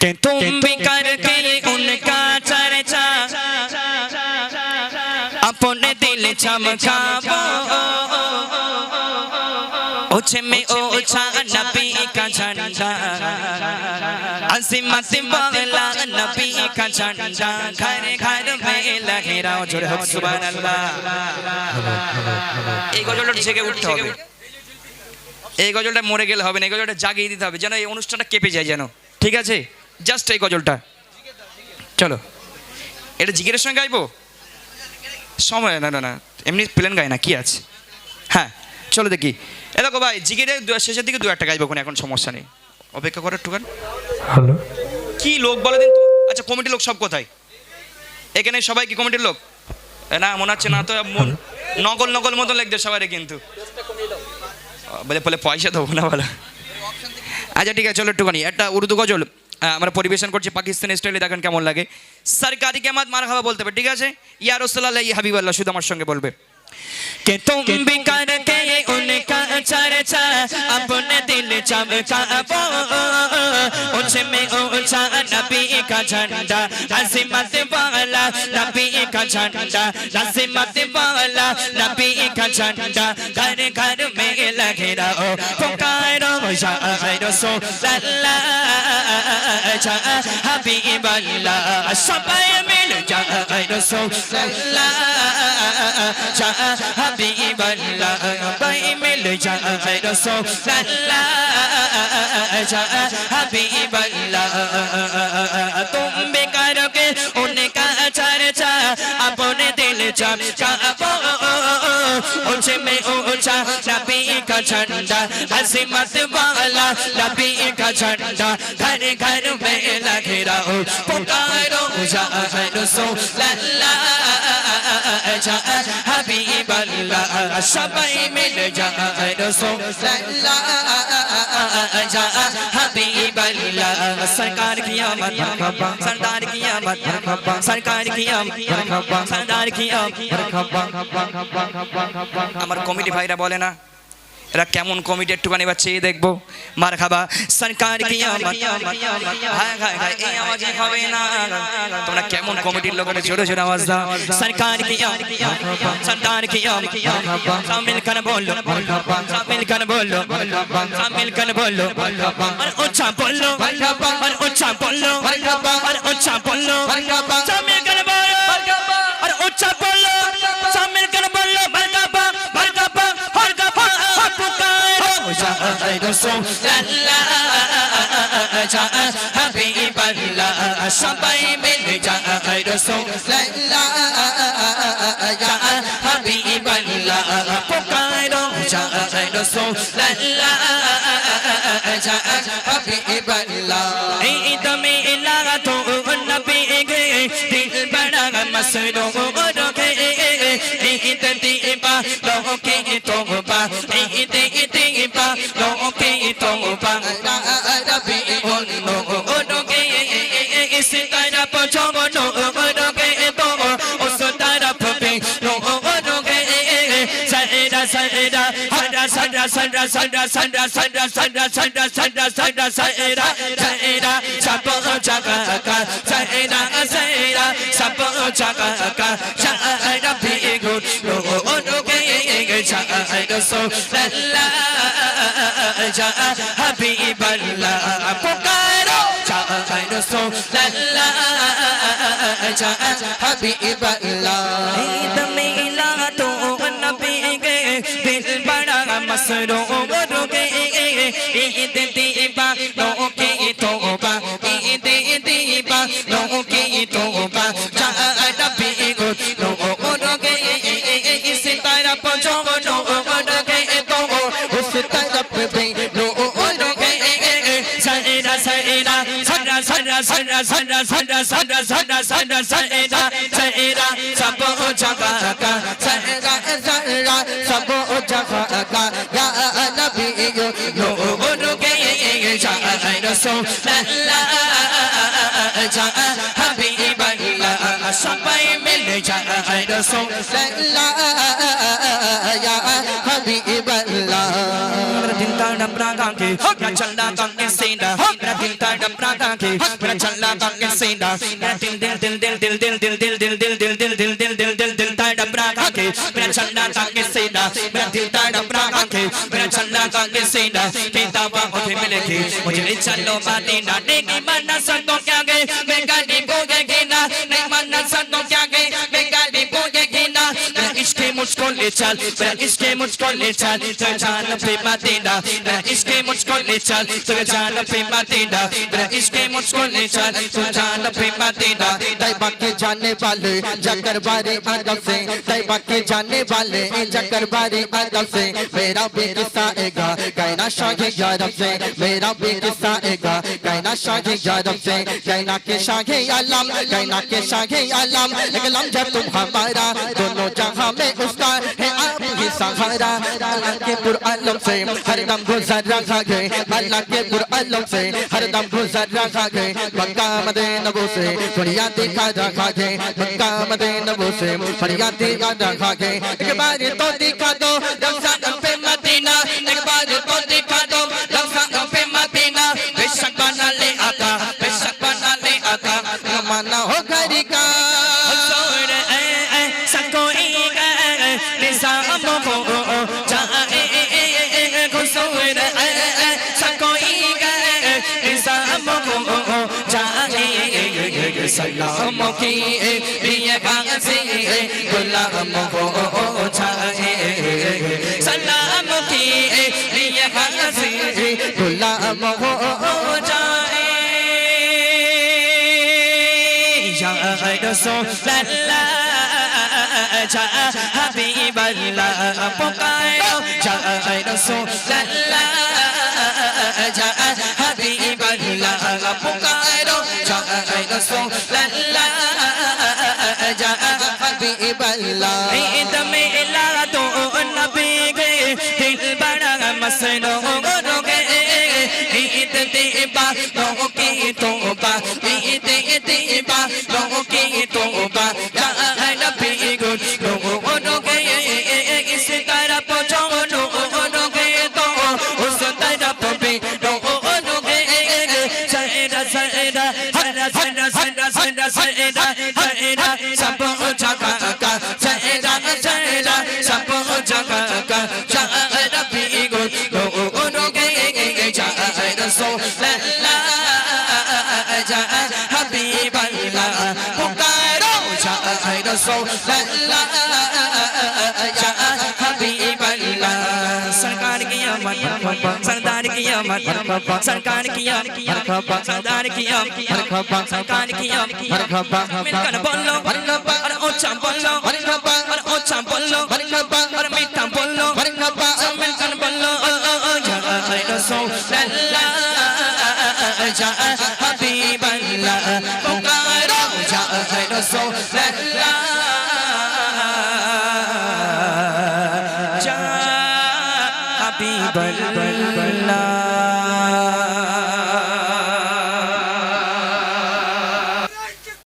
कि तुम भी करके उनका चर्चा। अपने दिल चमका में ऊंचा नबी का झंडा अजीमत वाला नबी का झंडा घर घर में लहराओ जोरे हो सुभान अल्लाह এই গজলটা জেগে উঠতে হবে এই গজলটা মরে গেলে হবে না এই গজলটা জাগিয়ে দিতে হবে যেন এই অনুষ্ঠানটা কেঁপে যায় যেন ঠিক আছে জাস্ট এই গজলটা চলো এটা জিগের সঙ্গে গাইবো সময় না না না এমনি প্লেন গায় না কি আছে হ্যাঁ চলো দেখি। এ দেখো ভাই জিগেরে দু- শেষের দিকে দু একটা গাইবো কোনো এখন সমস্যা নেই। অপেক্ষা করো একটুখানি। হ্যালো। কি লোক বলে দিন তো? আচ্ছা কমিটির লোক সব কোথায়? এখানে সবাই কি কমিটির লোক? না মনে হচ্ছে না তো নকল নকল মতো লাগছে সবাই কিন্তু। বলে বলে পয়সা দেবো না বলো। আচ্ছা ঠিক আছে চলো একটুখানি। একটা উর্দু গজল আমরা পরিবেশন করছি পাকিস্তানি স্টাইলে দেখেন কেমন লাগে। সরকারি কেমাত মার খাওয়া বলতে হবে ঠিক আছে? ইয়া রসোল্লাহ ইয়া হাবিবাল্লাহ শুধু আমার সঙ্গে বলবে। कि तुम भी करके उनका चर्चा अपने दिल चमका वो उसमें ऊँचा नबी का झंडा अजीमत वाला नबी का झंडा अजीमत वाला नबी का झंडा घर घर में लगे रहो شاء رسول الله شاء حبيب الله سبع مل جاء رسول الله شاء حبيب الله بي مل جاء رسول الله شاء حبيب الله تم अपने दिल चमकावो ऊंचे में ऊंचा नबी का झंडा अजीमत वाला नबी का झंडा घर घर में लगे रहो पुकारो जा रसूल अल्लाह جاء حبيب الله سبعي من جاء رسول الله جاء حبيب الله سرکار قیامت مرحبا سردار قیامت مرحبا سرکار قیامت مرحبا سردار قیامت مرحبا আমার কমিটি ভাইরা বলে না এরা কেমন কমিটি একটুখানি বা চেয়ে দেখব? মার খাবা। সরকার তোমরা কেমন কমিটির লোক ছোট ছোট আওয়াজ দাও। সরকার কি সরদার কি সামিল খান বলল। সামিল খান বলল। সামিল খান বলল। আর ওচ্ছা বলল। আর ওচ্ছা বলল। আর ওচ্ছা বলল। সামিল খান যা হাবিবাল্লাহ সবাই মিলে যা রাসূলুল্লাহ যা হাবিবাল্লাহ পুকারো যা রাসূলুল্লাহ যা হাবিবাল্লাহ এই দমে লাগা তো নবী গে দিল বড়া Masrur saida saida hada sada sada sada sada sada sada sada sada sada saida saida sapo chaka ka saida saida sapo chaka ka saida pigo no no ke ke saida so la ja habiballah pukaro saida so la جاء حبیب اللہ عید میلاد نبی گئے دل بڑا مسرور گئے عید دیبا لوکی توبہ عید sada sada sada sada sada sada sada sab jagah ka sada sada sab jagah ka ya nabi yo nur ke ja rasul allah ja habib allah sabai mil ja rasul allah ya हबीब अल्लाह मेरा दिल ता डबरा गाके मेरा चलना गाके सीना मेरा दिल ता डबरा गाके मेरा चलना गाके सीना मेरा दिल दिल दिल दिल दिल दिल दिल दिल दिल दिल दिल दिल दिल दिल दिल दिल दिल ता डबरा गाके मेरा चलना गाके सीना मेरा दिल ता डबरा गाके मेरा चलना गाके सीना किताबा उठे मिलेगी मुझे चलो मदीना नेकी मन्नत सतो क्या गए ले चल मेरा इश्क मुझको ले चल तो जान पे मदीना मेरा इश्क मुझको ले चल तो जान पे मदीना मेरा इश्क मुझको ले चल तो जान पे मदीना। तैबा के जाने वाले जकर बारे अदब से तैबा के जाने वाले जकर बारे अदब से, मेरा भी किस्सा एगा कहना शाही यारब से, मेरा भी किस्सा एगा कहना शाही यारब से, कहना के शाही आलम, कहना के शाही आलम एक लम्हा तुम हमारा, दोनों जहाँ में उसका सहारा अल्लाह के पुरअलम से हर दम गुजर रखा गए अल्लाह के पुरअलम से हर दम गुजर रखा गए मक्का मदीना वो से बढ़िया देखा रखा गए मक्का मदीना वो से बढ़िया देखा रखा गए एक बार तो दिखा दो रमजान पे मदीना एक बार तो निजाम को जाए हुजूर ऐ ऐ सकोई गए निजाम को जाए सलाम की लिए गाजी गुलाम को जाए सलाम की लिए गाजी गुलाम हो বাংলা পোকায় যায় রসোল্লা যা হাবি বাংলা পোকায় যায় রসোল্লা যা হাবি বাংলা দমে লা তো নবী গে দিল বড়া মসনো রোগে ঈদ দেবা তো কি তো বা sajda sajda sajda sab jagah ka sajda sajda sab jagah ka sajda bi go go no ge ge ge sajda so la la ja habiballah pukaro sajda so la la ja habiballah sarkar ki amat sarkar किया सरकार किया सरदार किया सरकार किया मिलकर बोलो और ओछा बोलो और ओछा बोलो और मीठा बोलो मिलकर बोलो जा हबीबल्ला पुकारो जा रसोल्ला